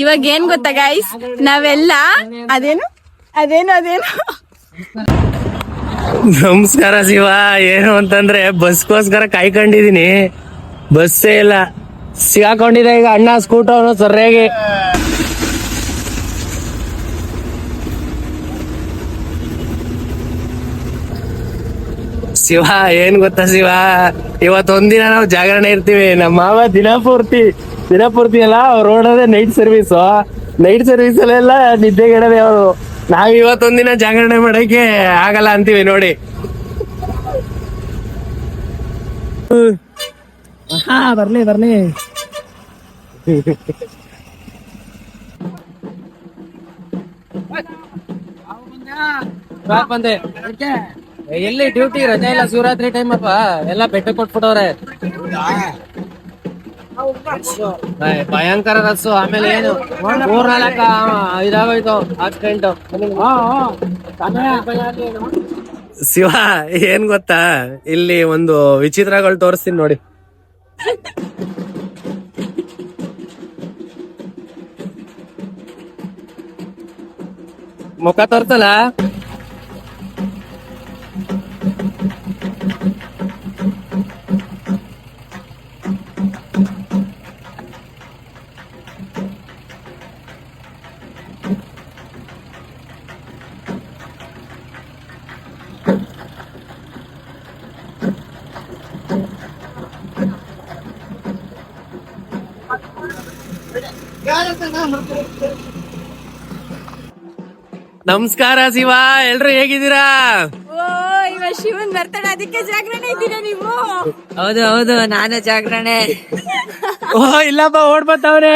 ಇವಾಗ ಏನ್ ಗೊತ್ತಾ ಗೈಸ್ ನಾವೆಲ್ಲ ಅದೇನು? ಅದೇನು ಅದೇನು? ನಮಸ್ಕಾರ ಶಿವ. ಏನು ಅಂತಂದ್ರೆ, ಬಸ್ಗೋಸ್ಕರ ಕಾಯ್ಕೊಂಡಿದೀನಿ. ಬಸ್ಸೇ ಇಲ್ಲ. ಸಿಗಾಕೊಂಡಿದೆ ಈಗ ಅಣ್ಣ ಸ್ಕೂಟರ್ ಸರಿಯಾಗಿ. ಶಿವ ಏನ್ ಗೊತ್ತಾ ಶಿವ? ಇವತ್ತೊಂದಿನ ನಾವು ಜಾಗರಣೆ ಇರ್ತೀವಿ. ನಮ್ಮ ಮಾವ ದಿನ ಪೂರ್ತಿ ದಿನ ಪೂರ್ತಿ ಅಲ್ಲ ಅವ್ರು ಓಡೋದೇ ನೈಟ್ ಸರ್ವಿಸ್ ನೈಟ್ ಸರ್ವಿಸ್ ಅಲ್ಲೆಲ್ಲ ನಿದ್ದೆಗೆಡದೆ ಅವರು. ನಾವ್ ಇವತ್ತೊಂದಿನ ಜಾಗರಣೆ ಮಾಡಕ್ಕೆ ಆಗಲ್ಲ ಅಂತೀವಿ ನೋಡಿ. ಹಾ ಬರ್ಲಿ ಬರ್ಲಿ. ಬಂದೆ. ಎಲ್ಲಿ ಡ್ಯೂಟಿ ರಜೆ ಇಲ್ಲ ಶಿವರಾತ್ರಿ ಟೈಮ್ ಅಪ್ಪ. ಎಲ್ಲ ಬೆಟ್ಟ ಕೊಟ್ಬಿಟ್ಟವ್ರೆ. ಭಯಂಕರ ರಸ್ಸು. ಆಮೇಲೆ ಏನು? ಮೂರ್ ನಾಲ್ಕ ಇದಾಗೋಯ್ತು. ಆಕ್ಸಿಡೆಂಟ್ ಶಿವ ಏನ್ ಗೊತ್ತಾ? ಇಲ್ಲಿ ಒಂದು ವಿಚಿತ್ರಗಳು ತೋರಿಸ್ತೀನಿ ನೋಡಿ. ಮುಖ ತೋರ್ತಲ್ಲ ನಮಸ್ಕಾರ ಶಿವ ಎಲ್ರು ಹೇಗಿದ್ದೀರಾ? ಓ ಇವ ಶಿವನ್ ಬರ್ತಾನೆ ಅದಕ್ಕೆ ಜಾಗರಣೆ ಇದ್ದೀರಾ ನೀವು? ಹೌದು ಹೌದು ನಾನು ಜಾಗರಣೆ. ಓ ಇಲ್ಲಪ್ಪ ಓಡ್ ಬರ್ತಾವ್ರೆ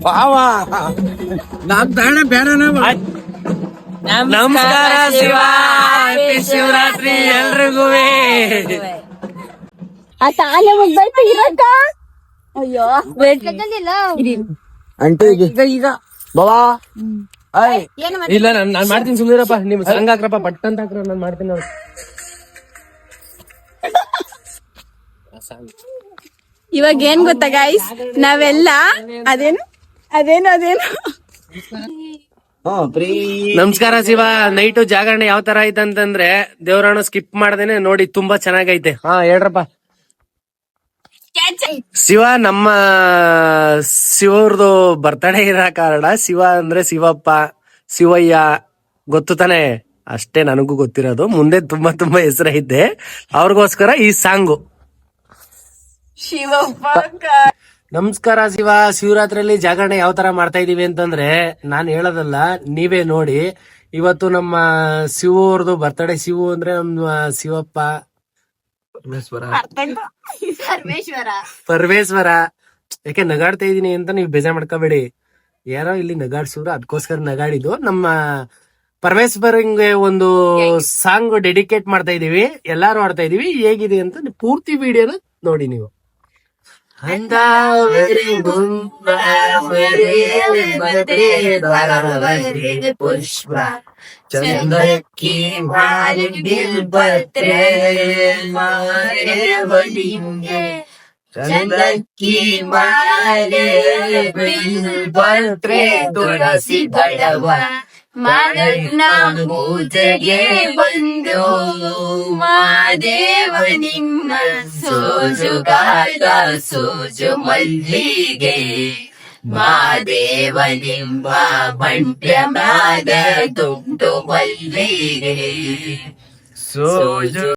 ಭಾವ ನಾನ್ ಬೇಡ ಬೇಡ ನಮಸ್ಕಾರ ಶಿವ Happy ಶಿವರಾತ್ರಿ ಎಲ್ರಿಗೂ ಆ ತಾಲೆ ಮುಗ್ದೈತೆ ಇರಕ್ಕ ಅಯ್ಯೋ ಅಂಟು ಈಗ ಈಗ ಬಾಬಾ ಏನು ಇಲ್ಲ ನಾನ್ ನಾನ್ ಮಾಡ್ತೀನಿ ಸುಮ್ನಿರಪ್ಪ. ನಿಮ್ ಸಂಘ ಹಾಕ್ರಪ್ಪ. ಬಟ್ ಅಂತ ಹಾಕ್ರ ನಾನ್ ಮಾಡ್ತೀನಿ ನೋಡಿ. ಇವಾಗ ಏನ್ ಗೊತ್ತಾ ಗೈಸ್ ನಾವೆಲ್ಲ ಅದೇನು? ಅದೇನು ಅದೇನು? ನಮಸ್ಕಾರ ಶಿವ. ನೈಟ್ ಜಾಗರಣೆ ಯಾವ ತರ ಐತೆ ಅಂತಂದ್ರೆ ದೇವರನ್ನ ಸ್ಕಿಪ್ ಮಾಡ್ದೇನೆ ನೋಡಿ ತುಂಬಾ ಚೆನ್ನಾಗೈತೆ. ಹಾ ಹೇಳ್ರಪ್ಪ. ಶಿವ ನಮ್ಮ ಶಿವರ್ದು ಬರ್ತಡೇ ಇರೋ ಕಾರಣ ಶಿವ ಅಂದ್ರೆ ಶಿವಪ್ಪ ಶಿವಯ್ಯ ಗೊತ್ತು ತಾನೆ? ಅಷ್ಟೇ ನನಗೂ ಗೊತ್ತಿರೋದು. ಮುಂದೆ ತುಂಬಾ ತುಂಬಾ ಹೆಸರೈತೆ. ಅವ್ರಿಗೋಸ್ಕರ ಈ ಸಾಂಗು. ಶಿವಪ್ಪ ನಮಸ್ಕಾರ ಶಿವ. ಶಿವರಾತ್ರಿಯಲ್ಲಿ ಜಾಗರಣೆ ಯಾವ ತರ ಮಾಡ್ತಾ ಇದೀವಿ ಅಂತಂದ್ರೆ ನಾನು ಹೇಳೋದಲ್ಲ ನೀವೇ ನೋಡಿ. ಇವತ್ತು ನಮ್ಮ ಶಿವ ಅವ್ರದ್ದು ಬರ್ತಡೇ. ಶಿವು ಅಂದ್ರೆ ನಮ್ಮ ಶಿವಪ್ಪ ಸರ್ವೇಶ್ವರ ಪರಮೇಶ್ವರ. ಯಾಕೆ ನಗಾಡ್ತಾ ಇದೀನಿ ಅಂತ ನೀವು ಬೇಜಾರ್ ಮಾಡ್ಕೋಬೇಡಿ. ಯಾರೋ ಇಲ್ಲಿ ನಗಾಡ್ಸಿದ್ರು ಅದಕ್ಕೋಸ್ಕರ ನಗಾಡಿದ್ದು. ನಮ್ಮ ಪರಮೇಶ್ವರಂಗೆ ಒಂದು ಸಾಂಗ್ ಡೆಡಿಕೇಟ್ ಮಾಡ್ತಾ ಇದೀವಿ. ಎಲ್ಲಾರು ಆಡ್ತಾ ಇದೀವಿ. ಹೇಗಿದೆ ಅಂತ ಪೂರ್ತಿ ವಿಡಿಯೋನ ನೋಡಿ ನೀವು. Andau vedring bumba, vedring vedring vedring pushpa. Chandra ki marim bilbatre, mare vadinge. Chandra ki marim bilbatre, tulasi badawa. ದಳವ ಮರಣ್ಣ ಪೂಜೆಗೆ ಬಂದು ಮಾದೇವ ನಿನ್ನ ಸೋಜುಗಾರ ಸೋಜು ಮಲ್ಲಿಗೆ ಮಾದೇವ ನಿಮ್ಮ ಬಂಟ್ಯ ಮ್ಯಾಗ ತುಂಟು ಮಲ್ಲಿಗೆ ಸೋಜು